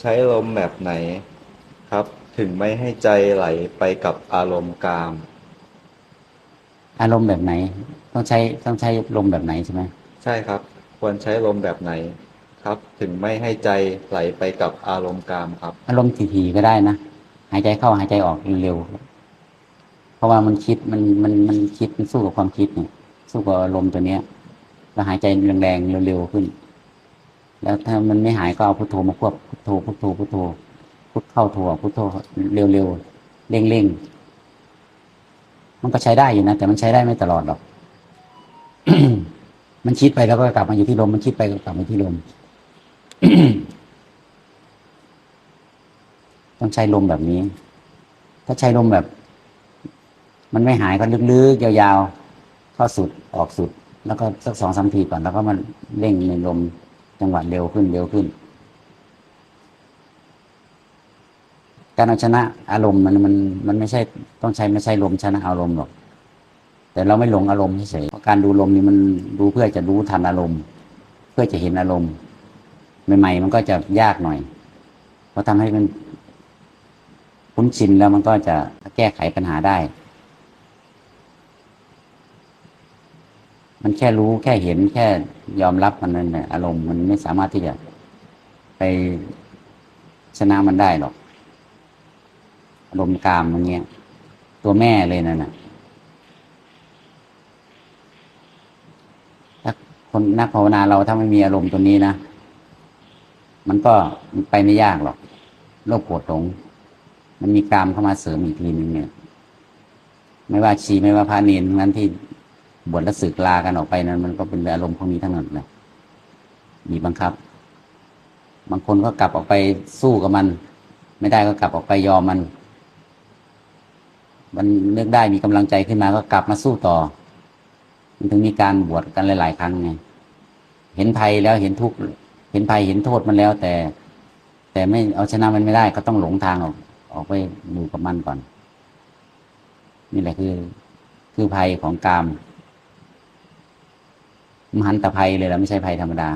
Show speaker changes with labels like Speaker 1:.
Speaker 1: ใช้ลมแบบไหนครับ ถึงไม่ให้ใจไหลไปกับอารมณ์กาม
Speaker 2: อารมณ์แบบไหน ต้องใช้ต้องใช้ลมแบบไหนใช่ไหม
Speaker 1: ใช่ครับ ควรใช้ลมแบบไหนครับ ถึงไม่ให้ใจไหลไปกับอารมณ์กามครับ
Speaker 2: อารมณ์ถี่ๆก็ได้นะหายใจเข้าหายใจออกเร็วๆเพราะว่ามันคิดมันมันมันคิดมันสู้กับความคิดเนี่ยสู้กับอารมณ์ตัวเนี้ย แล้วหายใจแรงๆเร็วๆขึ้น แล้วถ้ามันไม่หายก็เอาพุทโธมาควบพุทโธพุทโธพุทโธพุทเข้าโธพุทโธเร็วๆเร่งๆมันก็ใช้ได้อยู่นะแต่มันใช้ได้ไม่ตลอดหรอก มันคิดไปแล้วก็กลับมาอยู่ที่ลมมันคิดไปก็กลับมาที่ลมต้องใช้ลมแบบนี้ ถ้าใช้ลมแบบ มันไม่หายก็ลึกๆยาวๆเข้าสุดออกสุด แล้วก็สักสองสามทีก่อนแล้วก็มันเร่งในลม จังหวะเร็วขึ้นเร็วขึ้น การเอาชนะอารมณ์มันมันมันไม่ใช่ต้องใช้ไม่ใช่ลมชนะอารมณ์หรอก แต่เราไม่หลงอารมณ์เฉยๆเพราะการดูลมนี่มันดูเพื่อจะรู้ทันอารมณ์ เพื่อจะเห็นอารมณ์ใหม่ๆมันก็จะยากหน่อย เพราะทำให้มันคุ้นชินแล้วมันก็จะแก้ไขปัญหาได้ มันแค่รู้แค่เห็นแค่ยอมรับมันนั่นแหละอารมณ์มันไม่สามารถที่จะไปชนะมันได้หรอก อารมณ์กามมันเงี้ย ตัวแม่เลยนั่นน่ะถ้าคนนักภาวนาเราถ้าไม่มีอารมณ์ตัวนี้นะมันก็ไปไม่ยากหรอกโลภโกรธหลงมันมีกามเข้ามาเสริมอีกทีหนึ่งเนี่ย ไม่ว่าชีไม่ว่าพระเนรทั้งนั้นที่ บวชและสึกลากันออกไปนั้น มันก็เป็นอารมณ์พวกนี้ทั้งนั้นเลยมีบังคับ บางคนก็กลับออกไปสู้กับมัน ไม่ได้ก็กลับออกไปยอมมัน มันเลือกได้มีกำลังใจขึ้นมาก็กลับมาสู้ต่อ มันถึงมีการบวชกันหลาย ๆ ครั้งไงเห็นภัยแล้วเห็นทุกข์เห็นภัยเห็นโทษมันแล้ว แต่ แต่ไม่เอาชนะมันไม่ได้ ก็ต้องหลงทางออกออกไปอยู่กับมันก่อน นี่แหละคือ คือภัยของกาม มหันตภัยเลยแล้วไม่ใช่ภัยธรรมดา